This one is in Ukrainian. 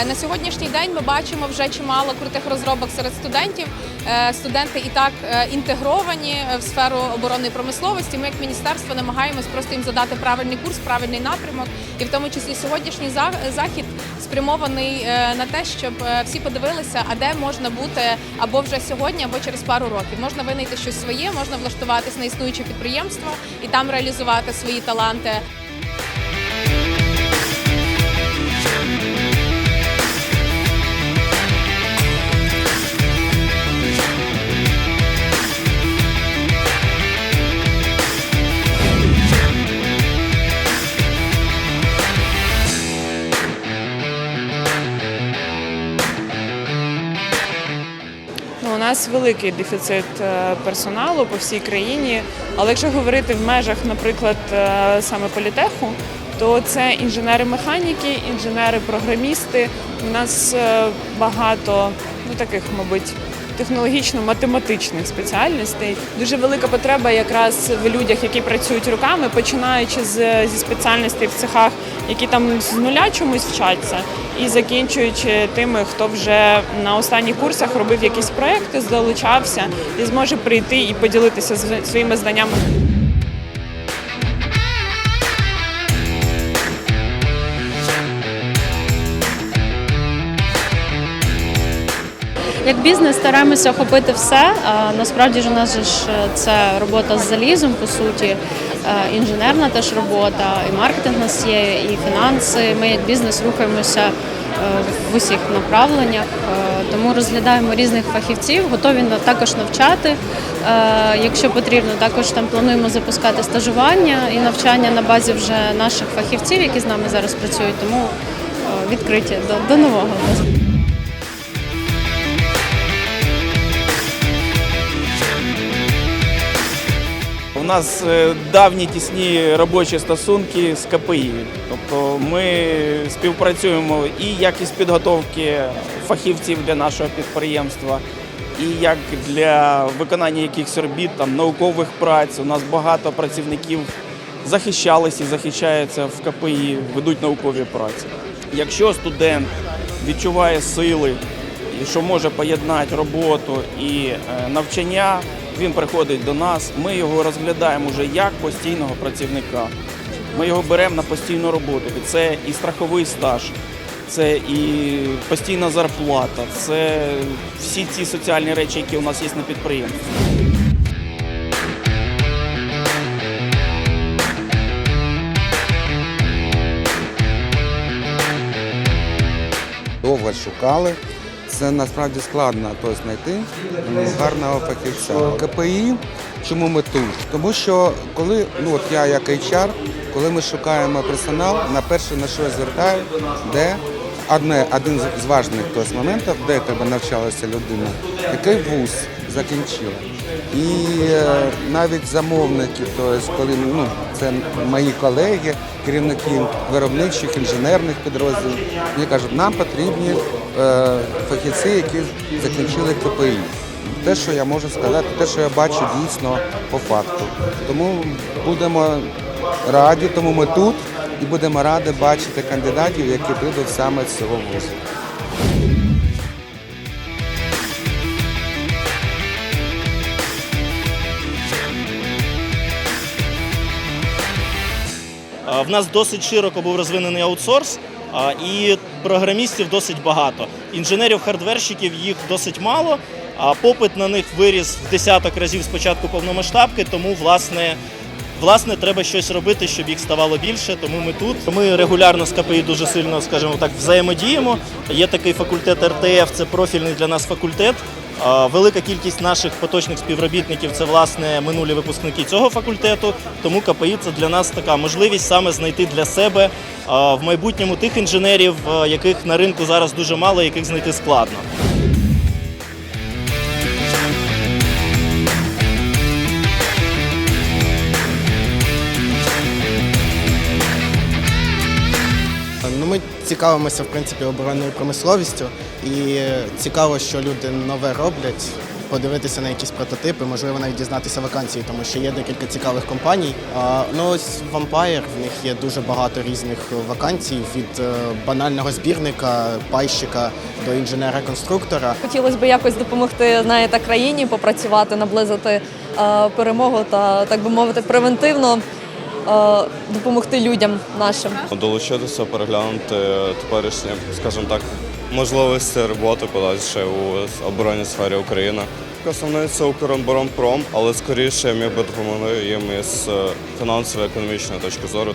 Е, На сьогоднішній день ми бачимо вже чимало крутих розробок серед студентів. Е, Студенти і так е, інтегровані в сферу оборонної промисловості. Ми, як міністерство, намагаємось просто їм задати правильний курс, правильний напрямок. І в тому числі сьогоднішній захід спрямований на те, щоб всі подивилися, а де можна бути або вже сьогодні, або через пару років. Можна винайти щось своє, можна влаштуватись на існуюче підприємство і там реалізувати свої таланти. Нас великий дефіцит е, персоналу по всій країні. Але якщо говорити в межах, наприклад, е, саме політеху, то це інженери-механіки, інженери-програмісти. У нас е, багато ну таких, мабуть, технологічно-математичних спеціальностей. Дуже велика потреба якраз в людях, які працюють руками, починаючи з, зі спеціальностей в цехах, які там з нуля чомусь вчаться, і закінчуючи тими, хто вже на останніх курсах робив якісь проекти, залучався і зможе прийти і поділитися своїми знаннями. Як бізнес стараємося охопити все. Насправді ж у нас ж е, це робота з залізом, по суті, е, інженерна теж робота, і маркетинг у нас є, і фінанси. Ми як бізнес рухаємося е, в усіх направленнях, тому розглядаємо різних фахівців, готові також навчати. Якщо потрібно, також там плануємо запускати стажування і навчання на базі вже наших фахівців, які з нами зараз працюють. Тому відкриті до, до нового. Нас е, давні тісні робочі стосунки з КПІ. Тобто ми співпрацюємо і як із підготовки фахівців для нашого підприємства, і як для виконання якихось робіт, там, наукових праць. У нас багато працівників захищалися і захищаються в КПІ, ведуть наукові праці. Якщо студент відчуває сили що може поєднати роботу і е, навчання, він приходить до нас. Ми його розглядаємо вже як постійного працівника. Ми його беремо на постійну роботу. Це і страховий стаж, це і постійна зарплата, це всі ці соціальні речі, які у нас є на підприємстві. довго шукали. Це насправді складно тобто, знайти гарного фахівця. КПІ, чому ми тут? Тому що коли ну от я як HR, коли ми шукаємо персонал, на перше на що я звертаю, де одне, один з важних тобто, моментів, де тебе навчалася людина, який вуз закінчила. І е, навіть замовники, тобто, коли ну, це мої колеги, керівники виробничих, інженерних підрозділів, мені кажуть, нам потрібні е, фахівці, які закінчили КПІ. Те, що я можу сказати, те, що я бачу дійсно по факту. Тому будемо раді, тому ми тут і будемо раді бачити кандидатів, які прийдуть саме з цього вузу. В нас досить широко був розвинений аутсорс, і програмістів досить багато. Інженерів-хардверщиків їх досить мало, а попит на них виріс в десяток разів з початку повномасштабки, тому власне. Власне, треба щось робити, щоб їх ставало більше, тому ми тут. Ми регулярно з КПІ дуже сильно, скажімо так, взаємодіємо. Є такий факультет РТФ, це профільний для нас факультет. Велика кількість наших поточних співробітників це власне минулі випускники цього факультету. Тому КПІ це для нас така можливість саме знайти для себе в майбутньому тих інженерів, яких на ринку зараз дуже мало, яких знайти складно. Ну, ми цікавимося в принципі оборонною промисловістю, і цікаво, що люди нове роблять. подивитися на якісь прототипи, можливо, навіть дізнатися вакансії, тому що є декілька цікавих компаній. А, ну ось Vampire, в них є дуже багато різних вакансій від е, банального збірника, пайщика до інженера-конструктора. Хотілося б якось допомогти знаєте, країні попрацювати, наблизити е, перемогу та, так би мовити, превентивно е, допомогти людям нашим. Долучитися, переглянути теперішні, скажімо так, можливості роботи подальше у оборонній сфері України. Основний це Укроборонпром, але скоріше міг би допомогти їм із фінансово-економічної точки зору.